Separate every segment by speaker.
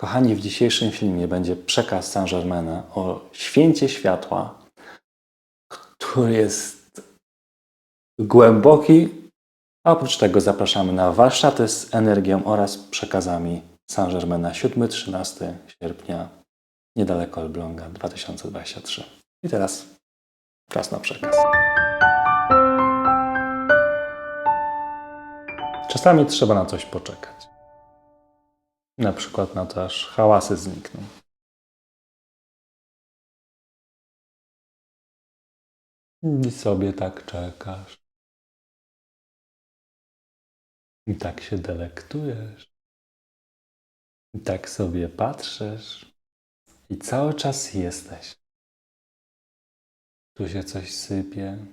Speaker 1: Kochani, w dzisiejszym filmie będzie przekaz Saint-Germaina o święcie światła, który jest głęboki. A oprócz tego zapraszamy na warsztaty z energią oraz przekazami Saint-Germaina 7-13 sierpnia, niedaleko Elbląga 2023. I teraz czas na przekaz. Czasami trzeba na coś poczekać. Na przykład na to, aż hałasy znikną. I sobie tak czekasz. I tak się delektujesz. I tak sobie patrzysz. I cały czas jesteś. Tu się coś sypie.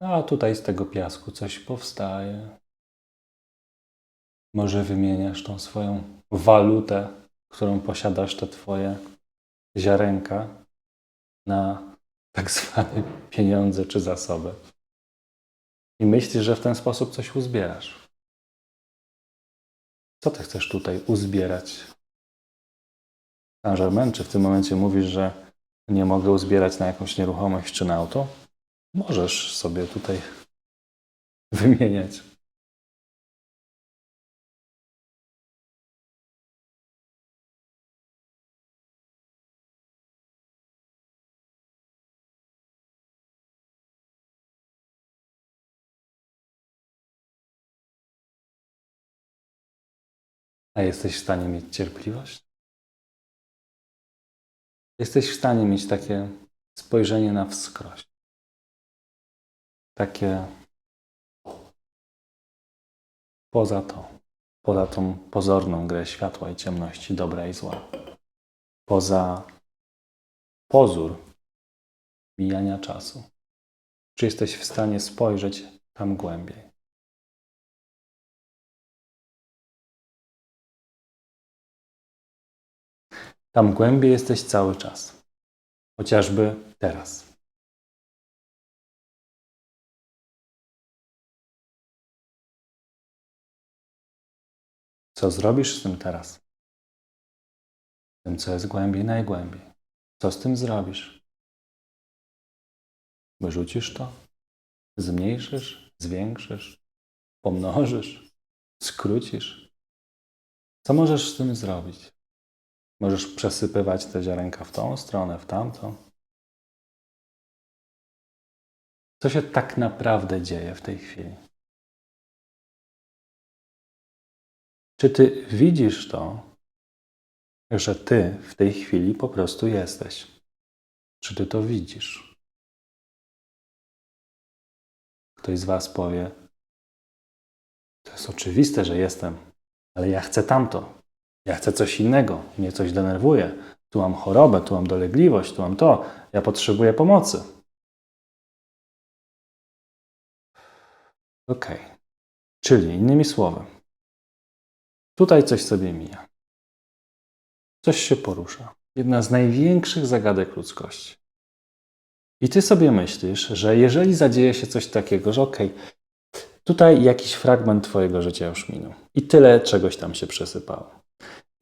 Speaker 1: A tutaj z tego piasku coś powstaje. Może wymieniasz tą swoją walutę, którą posiadasz, te twoje ziarenka, na tak zwane pieniądze czy zasoby. I myślisz, że w ten sposób coś uzbierasz. Co ty chcesz tutaj uzbierać? Saint-Germain, czy w tym momencie mówisz, że nie mogę uzbierać na jakąś nieruchomość czy na auto? Możesz sobie tutaj wymieniać. A jesteś w stanie mieć cierpliwość? Jesteś w stanie mieć takie spojrzenie na wskroś. Takie poza to, poza tą pozorną grę światła i ciemności, dobra i zła. Poza pozór mijania czasu. Czy jesteś w stanie spojrzeć tam głębiej? Tam głębiej jesteś cały czas. Chociażby teraz. Co zrobisz z tym teraz? Tym, co jest głębiej, najgłębiej. Co z tym zrobisz? Wyrzucisz to? Zmniejszysz? Zwiększysz? Pomnożysz? Skrócisz? Co możesz z tym zrobić? Możesz przesypywać te ziarenka w tą stronę, w tamtą. Co się tak naprawdę dzieje w tej chwili? Czy ty widzisz to, że ty w tej chwili po prostu jesteś? Czy ty to widzisz? Ktoś z Was powie: To jest oczywiste, że jestem, ale ja chcę tamto. Ja chcę coś innego, mnie coś denerwuje. Tu mam chorobę, tu mam dolegliwość, tu mam to. Ja potrzebuję pomocy. Ok. Czyli innymi słowy, tutaj coś sobie mija. Coś się porusza. Jedna z największych zagadek ludzkości. I ty sobie myślisz, że jeżeli zadzieje się coś takiego, że okej, tutaj jakiś fragment twojego życia już minął i tyle czegoś tam się przesypało.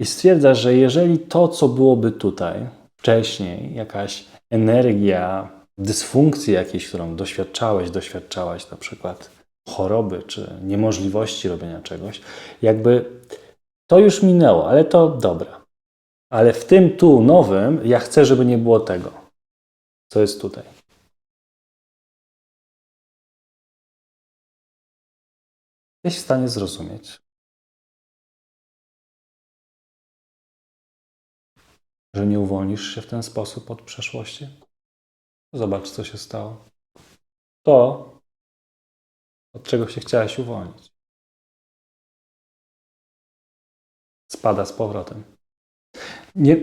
Speaker 1: I stwierdzasz, że jeżeli to, co byłoby tutaj wcześniej, jakaś energia, dysfunkcji jakiejś, którą doświadczałeś, doświadczałaś na przykład choroby czy niemożliwości robienia czegoś, jakby to już minęło, ale to dobra. Ale w tym tu nowym ja chcę, żeby nie było tego, co jest tutaj. Jesteś w stanie zrozumieć, że nie uwolnisz się w ten sposób od przeszłości? Zobacz, co się stało. To, od czego się chciałeś uwolnić, spada z powrotem. Nie.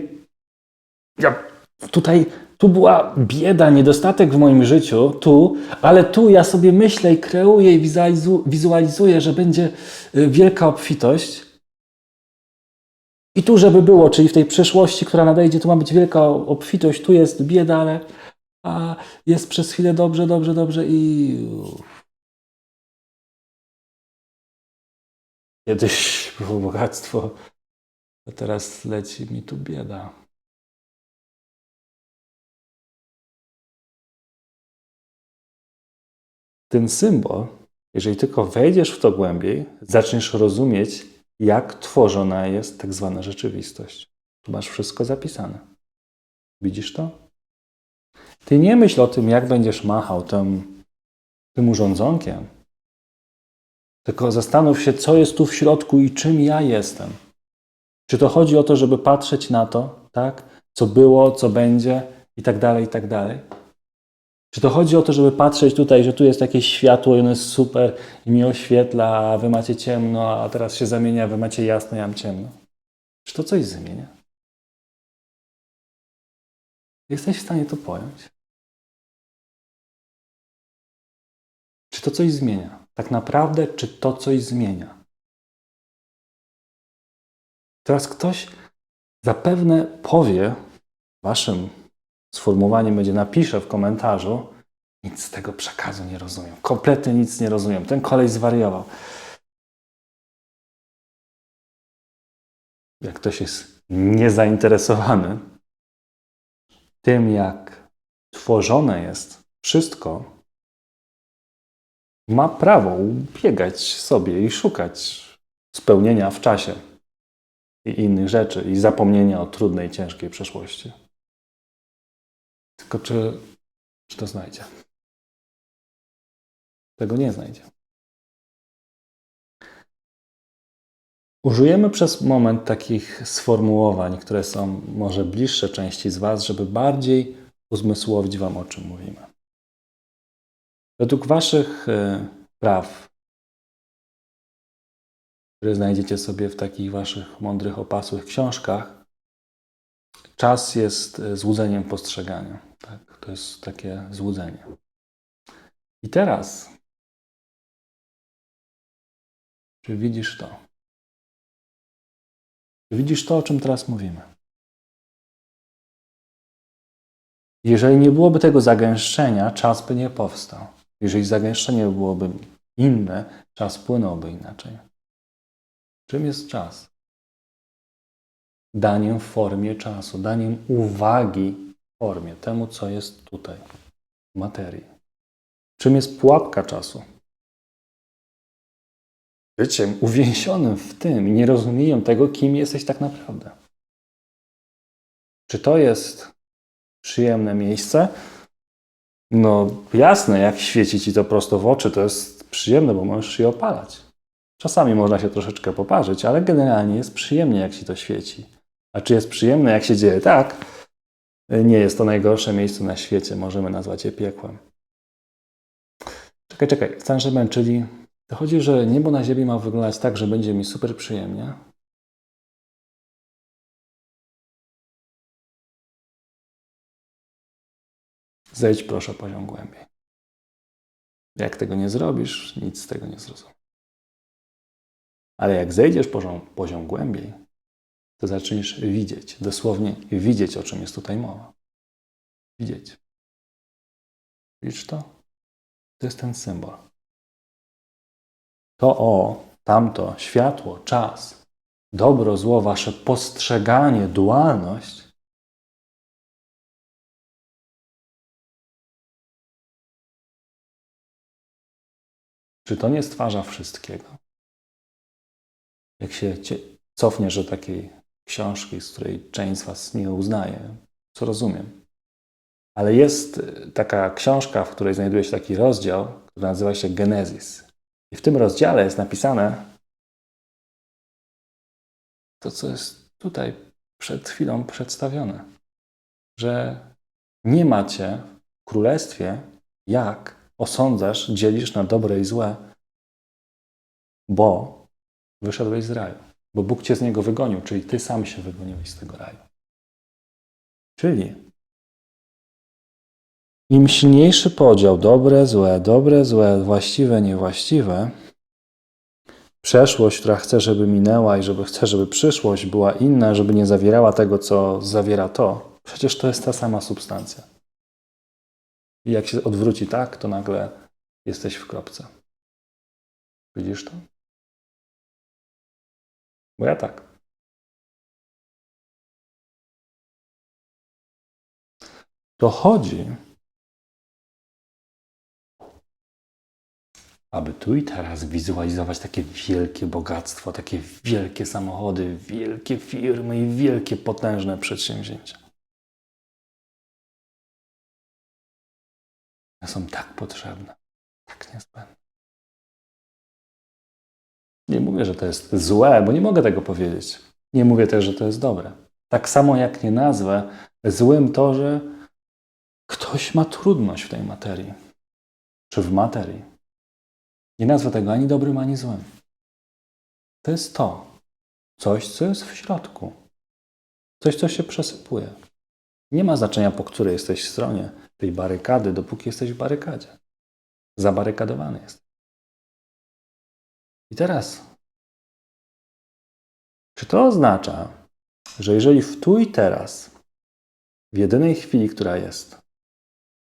Speaker 1: Ja tutaj. Tu była bieda, niedostatek w moim życiu, tu, ale tu ja sobie myślę i kreuję i wizualizu, wizualizuję, że będzie y, wielka obfitość. I tu, żeby było, czyli w tej przeszłości, która nadejdzie, tu ma być wielka obfitość, tu jest bieda, ale a jest przez chwilę dobrze, dobrze, dobrze i. Kiedyś było bogactwo, A teraz leci mi tu bieda. Ten symbol, jeżeli tylko wejdziesz w to głębiej, zaczniesz rozumieć, jak tworzona jest tak zwana rzeczywistość. Tu masz wszystko zapisane. Widzisz to? Ty nie myśl o tym, jak będziesz machał tym, tym urządzonkiem, tylko zastanów się, co jest tu w środku i czym ja jestem. Czy to chodzi o to, żeby patrzeć na to, tak? Co było, co będzie i tak dalej, i tak dalej? Czy to chodzi o to, żeby patrzeć tutaj, że tu jest jakieś światło i ono jest super i mi oświetla, a wy macie ciemno, a teraz się zamienia, wy macie jasno, ja mam ciemno? Czy to coś zmienia? Jesteś w stanie to pojąć? Czy to coś zmienia? Tak naprawdę, czy to coś zmienia? Teraz ktoś zapewne powie, waszym sformułowaniem będzie napisze w komentarzu, nic z tego przekazu nie rozumiem. Kompletnie nic nie rozumiem. Ten kolej zwariował. Jak ktoś jest niezainteresowany tym, jak tworzone jest wszystko, ma prawo biegać sobie i szukać spełnienia w czasie i innych rzeczy i zapomnienia o trudnej, ciężkiej przeszłości. Tylko czy, czy to znajdzie? Tego nie znajdzie. Użyjemy przez moment takich sformułowań, które są może bliższe części z Was, żeby bardziej uzmysłowić Wam, o czym mówimy. Według Waszych e, praw, które znajdziecie sobie w takich Waszych mądrych, opasłych książkach, czas jest e, złudzeniem postrzegania. Tak? To jest takie złudzenie. I teraz, czy widzisz to? Czy widzisz to, o czym teraz mówimy? Jeżeli nie byłoby tego zagęszczenia, czas by nie powstał. Jeżeli zagęszczenie byłoby inne, czas płynąłby inaczej. Czym jest czas? Daniem formie czasu, daniem uwagi formie temu, co jest tutaj, w materii. Czym jest pułapka czasu? Byciem uwięzionym w tym i nierozumieniem tego, kim jesteś tak naprawdę. Czy to jest przyjemne miejsce? No jasne, jak świeci ci to prosto w oczy, to jest przyjemne, bo możesz je opalać. Czasami można się troszeczkę poparzyć, ale generalnie jest przyjemnie, jak ci to świeci. A czy jest przyjemne, jak się dzieje tak, nie jest to najgorsze miejsce na świecie, możemy nazwać je piekłem. Czekaj, czekaj, że męczyli. To chodzi, że niebo na ziemi ma wyglądać tak, że będzie mi super przyjemnie. Zejdź proszę poziom głębiej. Jak tego nie zrobisz, nic z tego nie zrozumiesz. Ale jak zejdziesz poziom, poziom głębiej, to zaczniesz widzieć, dosłownie widzieć, o czym jest tutaj mowa. Widzieć. Widzisz to? To jest ten symbol. To o, tamto, światło, czas, dobro, zło, wasze postrzeganie, dualność Czy to nie stwarza wszystkiego? Jak się cofniesz do takiej książki, z której część z Was nie uznaje, co rozumiem. Ale jest y, taka książka, w której znajduje się taki rozdział, który nazywa się Genezis. I w tym rozdziale jest napisane to, co jest tutaj przed chwilą przedstawione, że nie macie w królestwie jak osądzasz, dzielisz na dobre i złe, bo wyszedłeś z raju, bo Bóg cię z niego wygonił, czyli ty sam się wygoniłeś z tego raju. Czyli im silniejszy podział dobre, złe, dobre, złe, właściwe, niewłaściwe, przeszłość, która chce, żeby minęła i żeby chce, żeby przyszłość była inna, żeby nie zawierała tego, co zawiera to, przecież to jest ta sama substancja. I jak się odwróci tak, to nagle jesteś w kropce. Widzisz to? Bo ja tak. Dochodzi, aby tu i teraz wizualizować takie wielkie bogactwo, takie wielkie samochody, wielkie firmy i wielkie potężne przedsięwzięcia. Są tak potrzebne, tak niezbędne. Nie mówię, że to jest złe, bo nie mogę tego powiedzieć. Nie mówię też, że to jest dobre. Tak samo jak nie nazwę złym to, że ktoś ma trudność w tej materii, czy w materii. Nie nazwę tego ani dobrym, ani złym. To jest to. Coś, co jest w środku. Coś, co się przesypuje. Nie ma znaczenia, po której jesteś stronie tej barykady, dopóki jesteś w barykadzie. Zabarykadowany jest. I teraz, czy to oznacza, że jeżeli w tu i teraz, w jedynej chwili, która jest,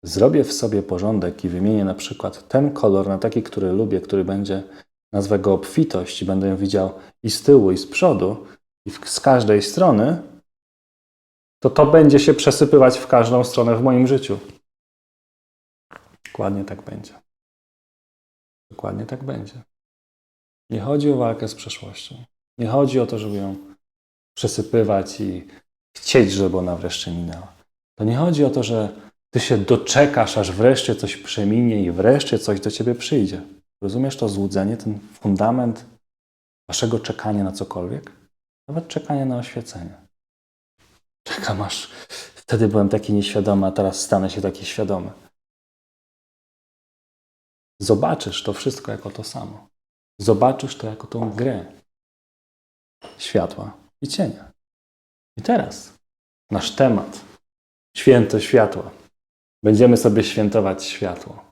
Speaker 1: zrobię w sobie porządek i wymienię na przykład ten kolor na taki, który lubię, który będzie, nazwę go obfitość i będę ją widział i z tyłu, i z przodu, i z każdej strony, to to będzie się przesypywać w każdą stronę w moim życiu. Dokładnie tak będzie. Dokładnie tak będzie. Nie chodzi o walkę z przeszłością. Nie chodzi o to, żeby ją przesypywać i chcieć, żeby ona wreszcie minęła. To nie chodzi o to, że ty się doczekasz, aż wreszcie coś przeminie i wreszcie coś do ciebie przyjdzie. Rozumiesz to złudzenie, ten fundament waszego czekania na cokolwiek? Nawet czekania na oświecenie. Czekam aż. Wtedy byłem taki nieświadomy, a teraz stanę się taki świadomy. Zobaczysz to wszystko jako to samo. Zobaczysz to jako tą grę światła i cienia. I teraz nasz temat święto światła. Będziemy sobie świętować światło.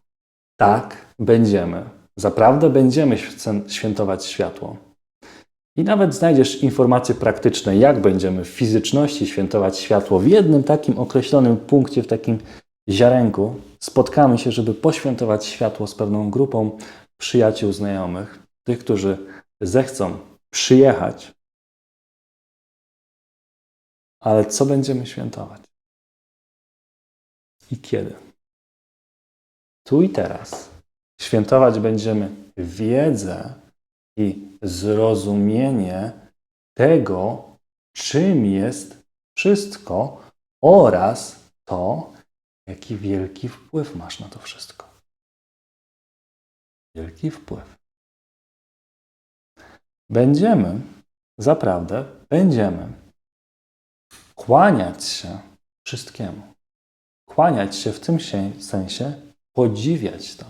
Speaker 1: Tak, będziemy. Zaprawdę będziemy świę- świętować światło. I nawet znajdziesz informacje praktyczne, jak będziemy w fizyczności świętować światło w jednym takim określonym punkcie, w takim ziarenku. Spotkamy się, żeby poświętować światło z pewną grupą przyjaciół, znajomych, tych, którzy zechcą przyjechać. Ale co będziemy świętować? I kiedy? Tu i teraz. Świętować będziemy wiedzę i zrozumienie tego, czym jest wszystko oraz to, jaki wielki wpływ masz na to wszystko. Wielki wpływ. Będziemy, zaprawdę, będziemy kłaniać się wszystkiemu. Kłaniać się w tym sensie, podziwiać to,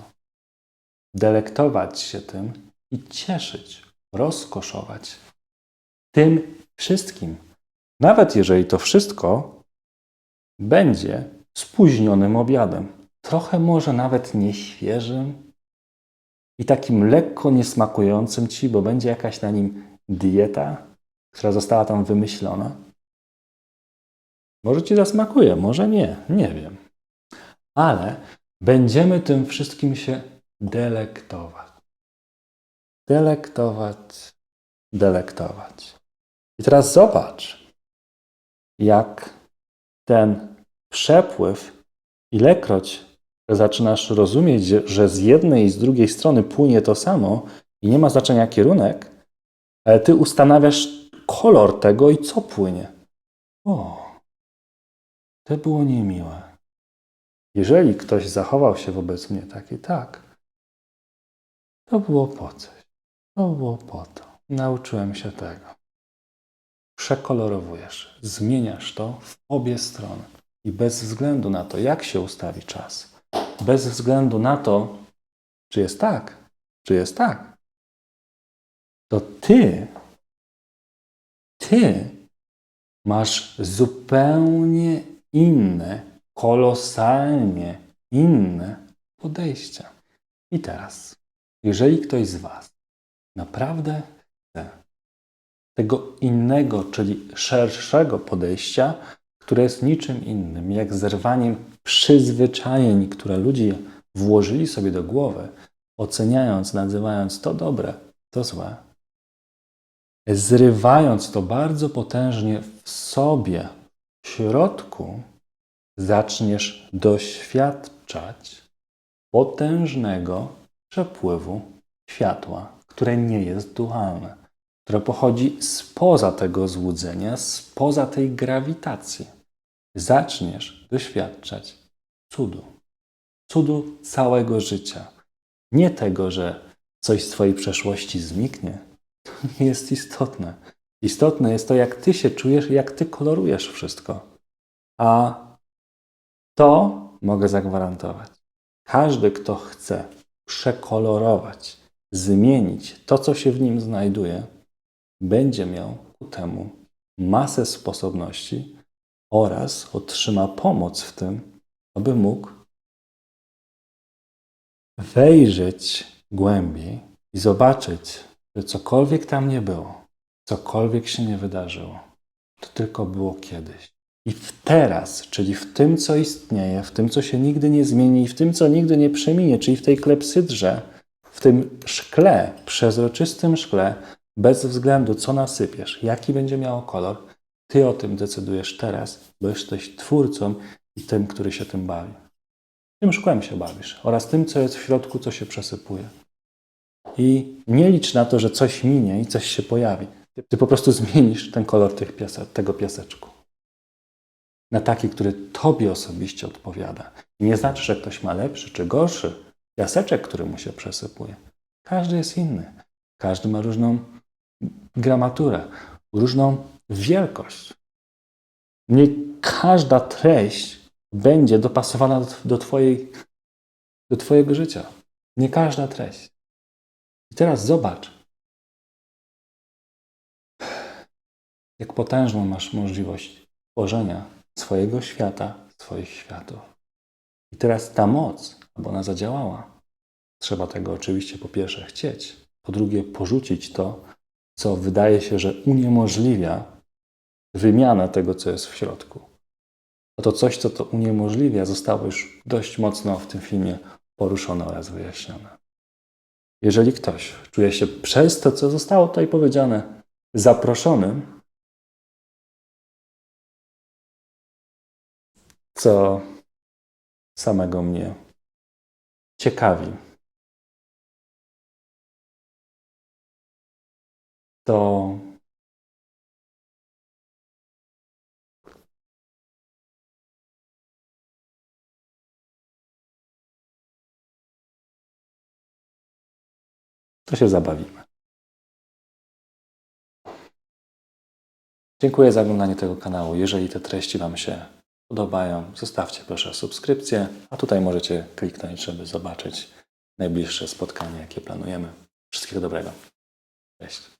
Speaker 1: delektować się tym i cieszyć, rozkoszować tym wszystkim. Nawet jeżeli to wszystko będzie spóźnionym obiadem, trochę może nawet nieświeżym i takim lekko niesmakującym ci, bo będzie jakaś na nim dieta, która została tam wymyślona. Może ci zasmakuje, może nie, nie wiem. Ale będziemy tym wszystkim się delektować. Delektować, delektować. I teraz zobacz, jak ten przepływ, ilekroć zaczynasz rozumieć, że z jednej i z drugiej strony płynie to samo i nie ma znaczenia kierunek, ale ty ustanawiasz kolor tego i co płynie. O, to było niemiłe. Jeżeli ktoś zachował się wobec mnie tak i tak, to było po coś. To było po to. Nauczyłem się tego. Przekolorowujesz, zmieniasz to w obie strony. I bez względu na to, jak się ustawi czas, bez względu na to, czy jest tak, czy jest tak, to ty, ty masz zupełnie inne, kolosalnie inne podejścia. I teraz, jeżeli ktoś z Was naprawdę chce tego innego, czyli szerszego podejścia, które jest niczym innym, jak zerwaniem przyzwyczajeń, które ludzie włożyli sobie do głowy, oceniając, nazywając to dobre, to złe, zrywając to bardzo potężnie w sobie, w środku, zaczniesz doświadczać potężnego przepływu światła, które nie jest dualne, które pochodzi spoza tego złudzenia, spoza tej grawitacji. Zaczniesz doświadczać cudu. Cudu całego życia. Nie tego, że coś z Twojej przeszłości zniknie. To nie jest istotne. Istotne jest to, jak Ty się czujesz jak Ty kolorujesz wszystko. A to mogę zagwarantować. Każdy, kto chce przekolorować, zmienić to, co się w nim znajduje, będzie miał ku temu masę sposobności oraz otrzyma pomoc w tym, aby mógł wejrzeć głębiej i zobaczyć, że cokolwiek tam nie było, cokolwiek się nie wydarzyło, to tylko było kiedyś. I w teraz, czyli w tym, co istnieje, w tym, co się nigdy nie zmieni, i w tym, co nigdy nie przeminie, czyli w tej klepsydrze, w tym szkle, przezroczystym szkle, bez względu, co nasypiesz, jaki będzie miało kolor, ty o tym decydujesz teraz, bo jesteś twórcą i tym, który się tym bawi. Tym szkłem się bawisz oraz tym, co jest w środku, co się przesypuje. I nie licz na to, że coś minie i coś się pojawi. Ty po prostu zmienisz ten kolor tych piase tego piaseczku na taki, który Tobie osobiście odpowiada. Nie znaczy, że ktoś ma lepszy czy gorszy piaseczek, który mu się przesypuje. Każdy jest inny. Każdy ma różną gramaturę, różną wielkość. Nie każda treść będzie dopasowana do, twojej, do Twojego życia. Nie każda treść. I teraz zobacz, jak potężną masz możliwość tworzenia swojego świata, swoich światów. I teraz ta moc, aby ona zadziałała, trzeba tego oczywiście po pierwsze chcieć, po drugie porzucić to, co wydaje się, że uniemożliwia wymianę tego, co jest w środku. A to coś, co to uniemożliwia, zostało już dość mocno w tym filmie poruszone oraz wyjaśnione. Jeżeli ktoś czuje się przez to, co zostało tutaj powiedziane, zaproszonym, co samego mnie ciekawi, to to się zabawimy. Dziękuję za oglądanie tego kanału. Jeżeli te treści Wam się podobają, zostawcie proszę subskrypcję, a tutaj możecie kliknąć, żeby zobaczyć najbliższe spotkanie, jakie planujemy. Wszystkiego dobrego. Cześć.